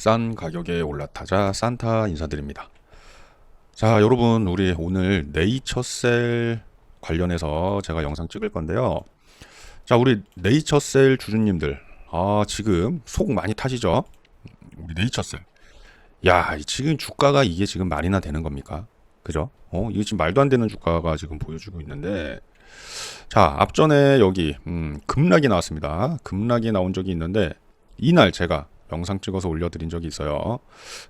싼 가격에 올라타자 산타 인사드립니다. 자, 여러분, 우리 오늘 네이처셀 관련해서 제가 영상 찍을 건데요. 자, 우리 네이처셀 주주님들, 아, 지금 속 많이 타시죠? 우리 네이처셀. 야, 이 지금 주가가 이게 지금 말이나 되는 겁니까? 그죠? 어, 이게 지금 말도 안 되는 주가가 지금 보여주고 있는데, 자, 앞전에 여기, 음, 급락이 나왔습니다. 급락이 나온 적이 있는데, 이날 제가 영상 찍어서 올려드린 적이 있어요.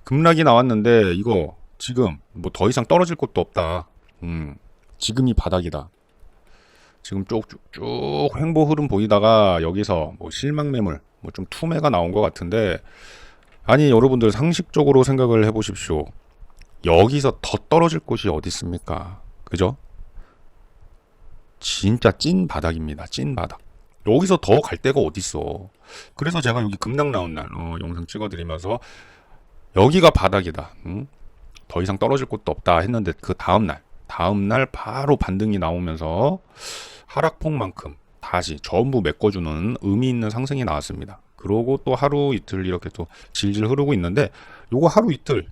급락이 나왔는데, 이거 지금 뭐 더 이상 떨어질 곳도 없다. 음, 지금이 바닥이다. 지금 쭉쭉쭉 횡보 흐름 보이다가 여기서 뭐 실망 매물, 뭐 좀 투매가 나온 것 같은데, 아니, 여러분들 상식적으로 생각을 해보십시오. 여기서 더 떨어질 곳이 어디 있습니까? 그죠? 진짜 찐 바닥입니다. 찐 바닥. 여기서 더 갈 데가 어디 있어? 그래서 제가 여기 급락 나온 날 어, 영상 찍어드리면서 여기가 바닥이다. 응? 더 이상 떨어질 곳도 없다 했는데 그 다음 날, 다음 날 바로 반등이 나오면서 하락폭만큼 다시 전부 메꿔주는 의미 있는 상승이 나왔습니다. 그러고 또 하루 이틀 이렇게 또 질질 흐르고 있는데 요거 하루 이틀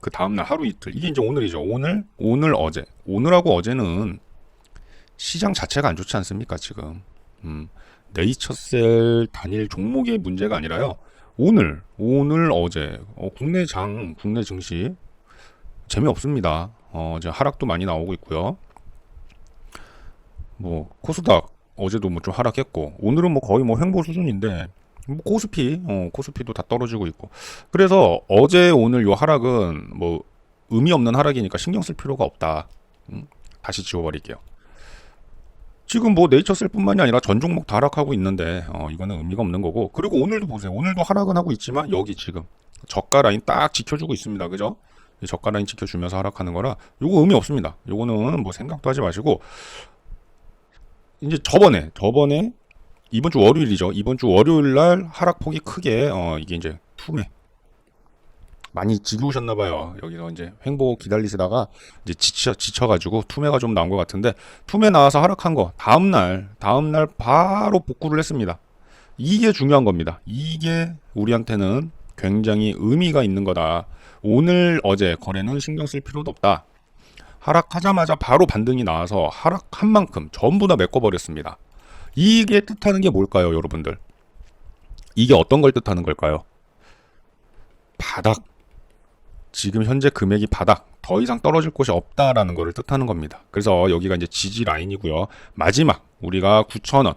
그 다음날 하루 이틀 이게 이제 오늘이죠. 오늘 오늘 어제 오늘하고 어제는 시장 자체가 안 좋지 않습니까 지금 음, 네이처셀 단일 종목의 문제가 아니라요. 오늘 오늘 어제 어, 국내 장 국내 증시 재미없습니다. 어, 이제 하락도 많이 나오고 있고요. 뭐 코스닥 어제도 뭐 좀 하락했고 오늘은 뭐 거의 뭐 횡보 수준인데 뭐 코스피 어, 코스피도 다 떨어지고 있고 그래서 어제 오늘 요 하락은 뭐 의미 없는 하락이니까 신경 쓸 필요가 없다. 음, 다시 지워버릴게요. 지금 뭐 네이처셀뿐만이 아니라 전 종목 다 하락하고 있는데 어, 이거는 의미가 없는 거고 그리고 오늘도 보세요. 오늘도 하락은 하고 있지만 여기 지금 저가 라인 딱 지켜주고 있습니다. 그죠? 이 저가 라인 지켜주면서 하락하는 거라 요거 의미 없습니다. 요거는 뭐 생각도 하지 마시고 이제 저번에 저번에 이번 주 월요일이죠. 이번 주 월요일 날 하락폭이 크게 어 이게 이제 투매 많이 지겨우셨나 봐요. 여기서 이제 횡보 기다리시다가 이제 지쳐 지쳐가지고 투매가 좀 나온 것 같은데 투매 나와서 하락한 거 다음 날 다음 날 바로 복구를 했습니다. 이게 중요한 겁니다. 이게 우리한테는 굉장히 의미가 있는 거다. 오늘 어제 거래는 신경 쓸 필요도 없다. 하락하자마자 바로 반등이 나와서 하락한 만큼 전부 다 메꿔버렸습니다. 이게 뜻하는 게 뭘까요, 여러분들? 이게 어떤 걸 뜻하는 걸까요? 바닥. 지금 현재 금액이 바닥. 더 이상 떨어질 곳이 없다라는 것을 뜻하는 겁니다. 그래서 여기가 이제 지지 라인이고요. 마지막 우리가 9,000원.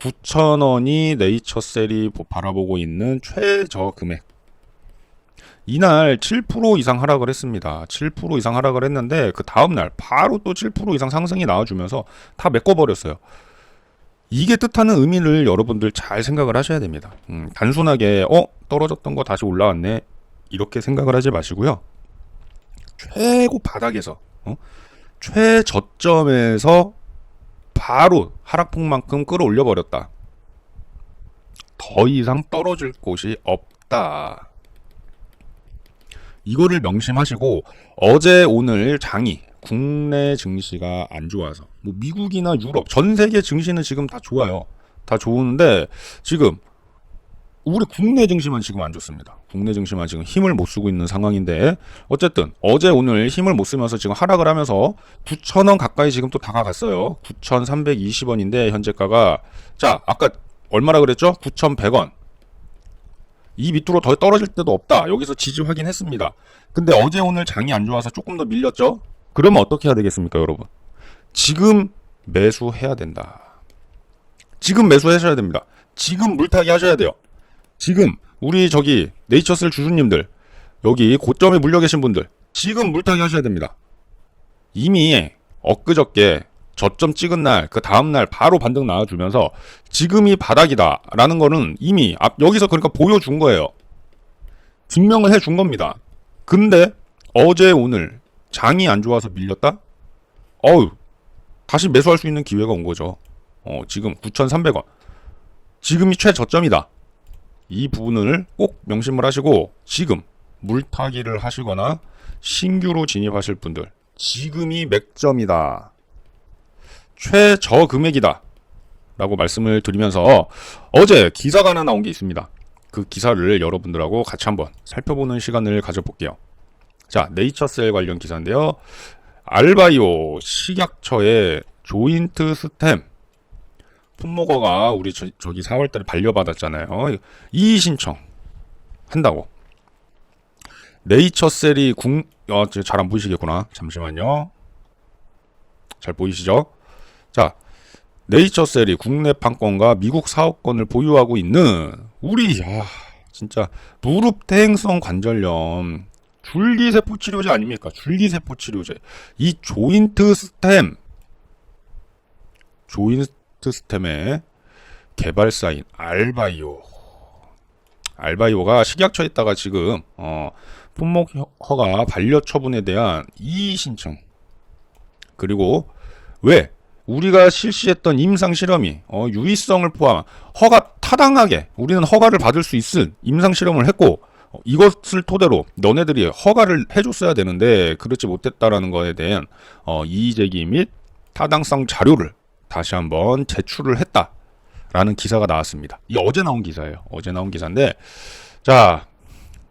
9,000원이 네이처셀이 바라보고 있는 최저 금액. 이날 7% 이상 하락을 했습니다. 7% 이상 하락을 했는데 그 다음 날 바로 또 7% 이상 상승이 나와주면서 다 메꿔버렸어요. 이게 뜻하는 의미를 여러분들 잘 생각을 하셔야 됩니다. 음, 단순하게 어 떨어졌던 거 다시 올라왔네 이렇게 생각을 하지 마시고요. 최고 바닥에서 어? 최저점에서 바로 하락폭만큼 끌어올려 버렸다. 더 이상 떨어질 곳이 없다. 이거를 명심하시고 어제 오늘 장이 국내 증시가 안 좋아서 뭐 미국이나 유럽 전 세계 증시는 지금 다 좋아요. 다 좋은데 지금 우리 국내 증시만 지금 안 좋습니다. 국내 증시만 지금 힘을 못 쓰고 있는 상황인데 어쨌든 어제 오늘 힘을 못 쓰면서 지금 하락을 하면서 9,000원 가까이 지금 또 다가갔어요. 9,320원인데 현재가가 자 아까 얼마라 그랬죠? 9,100원. 이 밑으로 더 떨어질 때도 없다. 여기서 지지 확인했습니다. 근데 어제 오늘 장이 안 좋아서 조금 더 밀렸죠? 그러면 어떻게 해야 되겠습니까, 여러분? 지금 매수해야 된다. 지금 매수하셔야 됩니다. 지금 물타기 하셔야 돼요. 지금 우리 저기 네이처셀 주주님들 여기 고점에 물려 계신 분들 지금 물타기 하셔야 됩니다. 이미 엊그저께 저점 찍은 날, 그 다음 날 바로 반등 나와주면서 지금이 바닥이다라는 거는 이미 앞, 여기서 그러니까 보여준 거예요. 증명을 해준 겁니다. 근데 어제 오늘 장이 안 좋아서 밀렸다? 어우, 다시 매수할 수 있는 기회가 온 거죠. 어, 지금 9,300원. 지금이 최저점이다. 이 부분을 꼭 명심을 하시고 지금 물타기를 하시거나 신규로 진입하실 분들 지금이 맥점이다. 최저 금액이다. 라고 말씀을 드리면서 어제 기사가 하나 나온 게 있습니다. 그 기사를 여러분들하고 같이 한번 살펴보는 시간을 가져볼게요. 자, 네이처셀 관련 기사인데요. 알바이오 식약처의 조인트 스템 품목어가 우리 저, 저기 4월달에 반려받았잖아요. 이의 신청 한다고. 네이처셀이 국, 어, 잘 안 보이시겠구나. 잠시만요. 잘 보이시죠? 자, 네이처셀이 국내 판권과 미국 사업권을 보유하고 있는 우리 야 진짜 무릎 대행성 관절염 줄기세포 치료제 아닙니까? 줄기세포 치료제 이 조인트 스템 조인 트 스템의 개발사인 알바이오. 알바이오가 식약처에 있다가 지금 어, 품목 허가 반려 처분에 대한 이의 신청. 그리고 왜 우리가 실시했던 임상 실험이 어, 유의성을 포함 허가 타당하게 우리는 허가를 받을 수 있을 임상 실험을 했고 어, 이것을 토대로 너네들이 허가를 해줬어야 되는데 그렇지 못했다라는 것에 대한 어, 이의 제기 및 타당성 자료를 다시 한번 제출을 했다라는 기사가 나왔습니다. 이 어제 나온 기사예요. 어제 나온 기사인데 자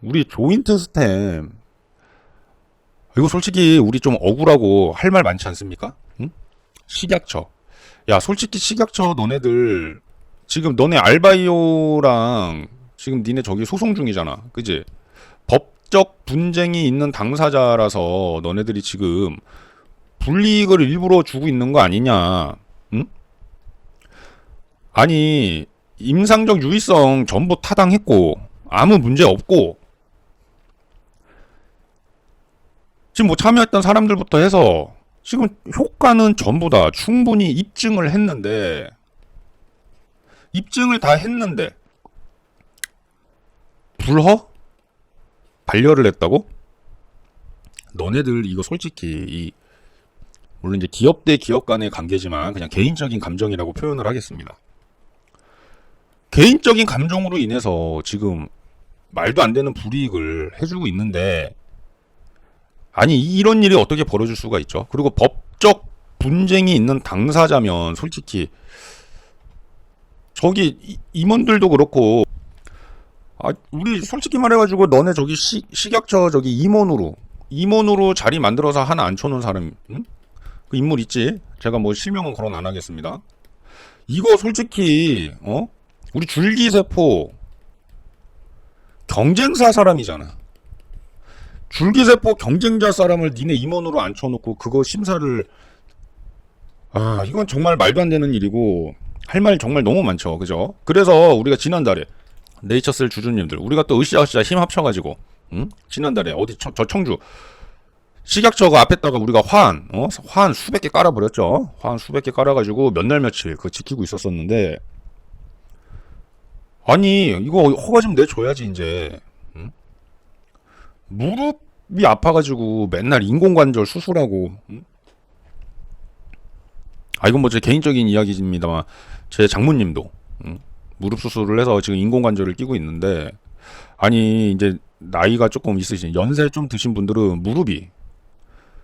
우리 조인트 스템 이거 솔직히 우리 좀 억울하고 할 말 많지 않습니까? 응? 식약처. 야, 솔직히 식약처 너네들 지금 너네 알바이오랑 지금 니네 저기 소송 중이잖아. 그지? 법적 분쟁이 있는 당사자라서 너네들이 지금 불이익을 일부러 주고 있는 거 아니냐. 응? 아니, 임상적 유의성 전부 타당했고 아무 문제 없고 지금 뭐 참여했던 사람들부터 해서 지금 효과는 전부 다 충분히 입증을 했는데 입증을 다 했는데 불허? 반려를 했다고? 너네들 이거 솔직히 이 물론 이제 기업 대 기업 간의 관계지만 그냥 개인적인 감정이라고 표현을 하겠습니다. 개인적인 감정으로 인해서 지금 말도 안 되는 불이익을 해주고 있는데 아니 이런 일이 어떻게 벌어질 수가 있죠? 그리고 법적 분쟁이 있는 당사자면 솔직히 저기 이- 임원들도 그렇고 아 우리 솔직히 말해가지고 너네 저기 시, 식약처 저기 임원으로 임원으로 자리 만들어서 하나 앉혀놓은 사람 응? 그 인물 있지? 제가 뭐 실명은 거론 안 하겠습니다. 이거 솔직히 어 우리 줄기세포 경쟁사 사람이잖아. 줄기세포 경쟁자 사람을 니네 임원으로 앉혀놓고 그거 심사를 아 이건 정말 말도 안 되는 일이고 할 말 정말 너무 많죠 그죠 그래서 우리가 지난달에 네이처셀 주주님들 우리가 또 으쌰으쌰 힘 합쳐가지고 응? 지난달에 어디 저, 저 청주 식약처가 앞에다가 우리가 화한 어? 화한 수백 개 깔아버렸죠 화한 수백 개 깔아가지고 몇 날 며칠 그거 지키고 있었었는데 아니 이거 허가 좀 내줘야지 이제 무릎이 아파가지고 맨날 인공관절 수술하고 응? 아 이건 뭐 제 개인적인 이야기입니다만 제 장모님도 응? 무릎 수술을 해서 지금 인공관절을 끼고 있는데 아니 이제 나이가 조금 있으신 연세 좀 드신 분들은 무릎이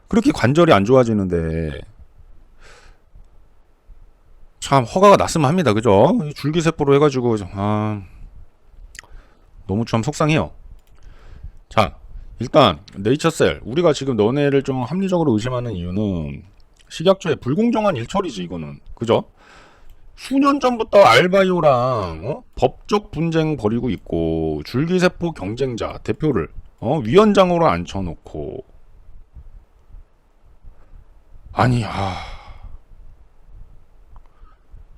그렇게 관절이 안 좋아지는데 참 허가가 났으면 합니다. 그죠? 이 줄기세포로 해가지고 아 너무 참 속상해요. 자 일단 네이처셀. 우리가 지금 너네를 좀 합리적으로 의심하는 이유는 식약처의 불공정한 일처리지 이거는. 그죠? 수년 전부터 알바이오랑 어? 법적 분쟁 벌이고 있고 줄기세포 경쟁자 대표를 어? 위원장으로 앉혀놓고. 아니 아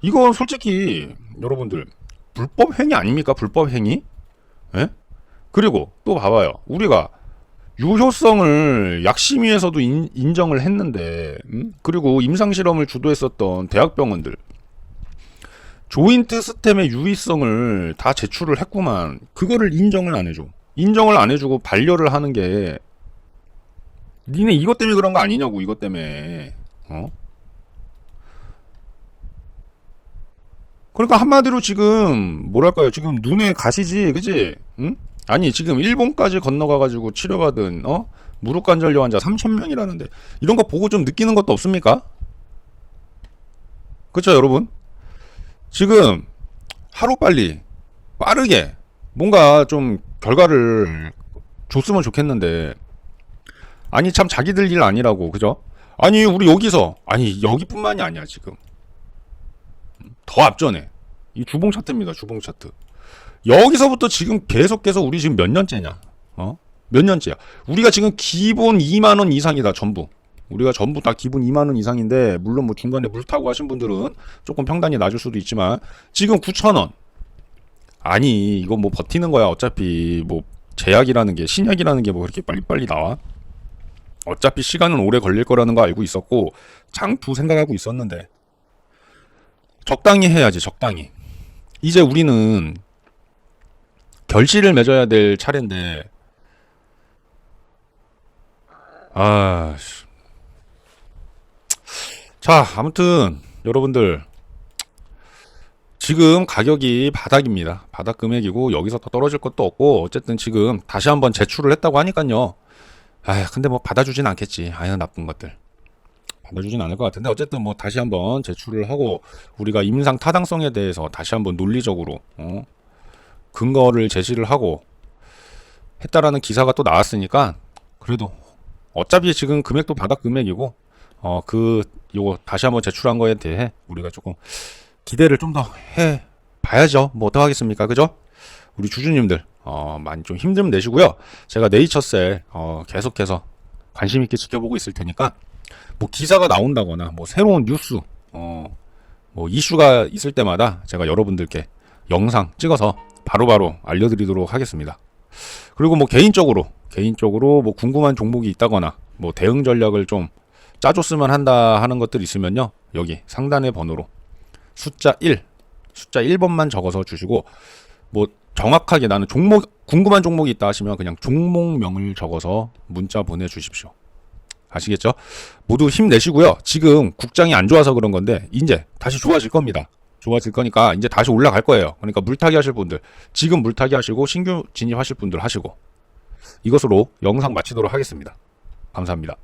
이거 솔직히 여러분들 불법 행위 아닙니까 불법 행위? 예? 그리고 또 봐봐요 우리가 유효성을 약심위에서도 인, 인정을 했는데 음? 그리고 임상실험을 주도했었던 대학병원들 조인트 스템의 유의성을 다 제출을 했구만 그거를 인정을 안 해줘 인정을 안 해주고 반려를 하는 게 니네 이것 때문에 그런 거 아니냐고 이것 때문에 어? 그러니까 한마디로 지금 뭐랄까요 지금 눈에 가시지 그지 응? 아니 지금 일본까지 건너가가지고 치료받은 어 무릎 관절염 환자 3천 명이라는데 이런 거 보고 좀 느끼는 것도 없습니까? 그렇죠 여러분? 지금 하루 빨리 빠르게 뭔가 좀 결과를 줬으면 좋겠는데 아니 참 자기들 일 아니라고 그죠? 아니 우리 여기서 아니 여기뿐만이 아니야 지금 더 앞전에. 이 주봉 차트입니다 주봉 차트. 여기서부터 지금 계속해서 우리 지금 몇 년째냐? 어? 몇 년째야? 우리가 지금 기본 2만 원 이상이다 전부. 우리가 전부 다 기본 2만 원 이상인데 물론 뭐 중간에 물 타고 하신 분들은 조금 평단이 낮을 수도 있지만 지금 9천 원. 아니 이거 뭐 버티는 거야 어차피. 뭐 제약이라는 게 신약이라는 게 뭐 그렇게 빨리빨리 나와? 어차피 시간은 오래 걸릴 거라는 거 알고 있었고 장두 생각하고 있었는데 적당히 해야지 적당히 이제 우리는 결실을 맺어야 될 차례인데 아 씨. 자 아무튼 여러분들 지금 가격이 바닥입니다. 바닥 금액이고 여기서 더 떨어질 것도 없고 어쨌든 지금 다시 한번 제출을 했다고 하니까요. 아 근데 뭐 받아주진 않겠지. 아유 나쁜 것들. 받아주진 않을 것 같은데 어쨌든 뭐 다시 한번 제출을 하고 우리가 임상 타당성에 대해서 다시 한번 논리적으로 어? 근거를 제시를 하고 했다라는 기사가 또 나왔으니까 그래도 어차피 지금 금액도 바닥 금액이고 어 그 요거 다시 한번 제출한 거에 대해 우리가 조금 기대를 좀 더 해 봐야죠. 뭐 어떡하겠습니까? 그죠? 우리 주주님들 어 많이 좀 힘 좀 내시고요. 제가 네이처셀 어 계속해서 관심 있게 지켜보고 있을 테니까 뭐 기사가 나온다거나 뭐 새로운 뉴스 어 뭐 이슈가 있을 때마다 제가 여러분들께 영상 찍어서 바로 바로 알려드리도록 하겠습니다. 그리고 뭐 개인적으로 개인적으로 뭐 궁금한 종목이 있다거나 뭐 대응 전략을 좀 짜줬으면 한다 하는 것들 있으면요 여기 상단의 번호로 숫자 1 숫자 1번만 적어서 주시고 뭐 정확하게 나는 종목 궁금한 종목이 있다 하시면 그냥 종목명을 적어서 문자 보내주십시오. 아시겠죠? 모두 힘내시고요. 지금 국장이 안 좋아서 그런 건데 이제 다시 좋아질 겁니다. 좋아질 거니까 이제 다시 올라갈 거예요. 그러니까 물타기 하실 분들 지금 물타기 하시고 신규 진입하실 분들 하시고 이것으로 영상 마치도록 하겠습니다. 감사합니다.